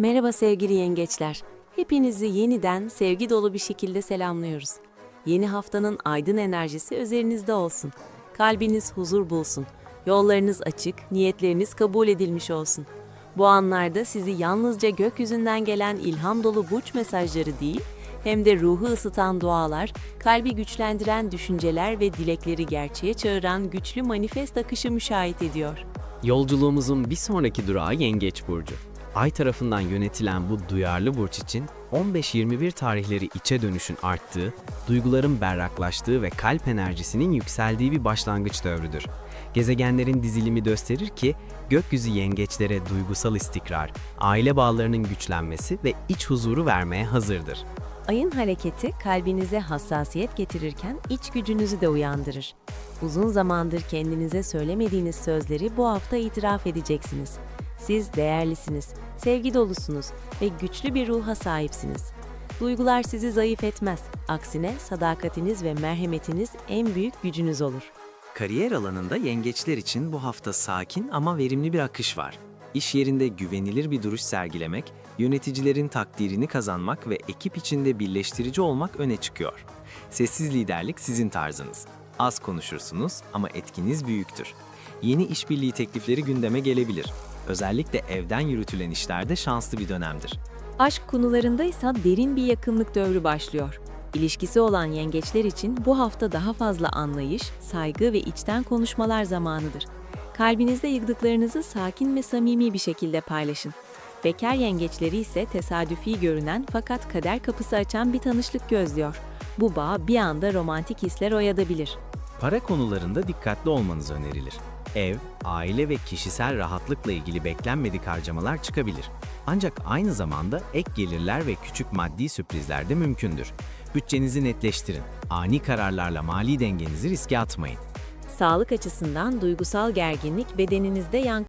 Merhaba sevgili yengeçler. Hepinizi yeniden sevgi dolu bir şekilde selamlıyoruz. Yeni haftanın aydın enerjisi üzerinizde olsun. Kalbiniz huzur bulsun. Yollarınız açık, niyetleriniz kabul edilmiş olsun. Bu anlarda sizi yalnızca gökyüzünden gelen ilham dolu burç mesajları değil, hem de ruhu ısıtan dualar, kalbi güçlendiren düşünceler ve dilekleri gerçeğe çağıran güçlü manifest akışı müşahit ediyor. Yolculuğumuzun bir sonraki durağı Yengeç Burcu. Ay tarafından yönetilen bu duyarlı burç için 15-21 tarihleri içe dönüşün arttığı, duyguların berraklaştığı ve kalp enerjisinin yükseldiği bir başlangıç dövrüdür. Gezegenlerin dizilimi gösterir ki gökyüzü yengeçlere duygusal istikrar, aile bağlarının güçlenmesi ve iç huzuru vermeye hazırdır. Ayın hareketi kalbinize hassasiyet getirirken iç gücünüzü de uyandırır. Uzun zamandır kendinize söylemediğiniz sözleri bu hafta itiraf edeceksiniz. Siz değerlisiniz, sevgi dolusunuz ve güçlü bir ruha sahipsiniz. Duygular sizi zayıf etmez. Aksine sadakatiniz ve merhametiniz en büyük gücünüz olur. Kariyer alanında yengeçler için bu hafta sakin ama verimli bir akış var. İş yerinde güvenilir bir duruş sergilemek, yöneticilerin takdirini kazanmak ve ekip içinde birleştirici olmak öne çıkıyor. Sessiz liderlik sizin tarzınız. Az konuşursunuz ama etkiniz büyüktür. Yeni işbirliği teklifleri gündeme gelebilir. Özellikle evden yürütülen işlerde şanslı bir dönemdir. Aşk konularında ise derin bir yakınlık dövrü başlıyor. İlişkisi olan yengeçler için bu hafta daha fazla anlayış, saygı ve içten konuşmalar zamanıdır. Kalbinizde yıktıklarınızı sakin ve samimi bir şekilde paylaşın. Bekar yengeçleri ise tesadüfi görünen fakat kader kapısı açan bir tanışlık gözlüyor. Bu bağ bir anda romantik hisler oyadabilir. Para konularında dikkatli olmanız önerilir. Ev, aile ve kişisel rahatlıkla ilgili beklenmedik harcamalar çıkabilir. Ancak aynı zamanda ek gelirler ve küçük maddi sürprizler de mümkündür. Bütçenizi netleştirin. Ani kararlarla mali dengenizi riske atmayın. Sağlık açısından duygusal gerginlik bedeninizde yankı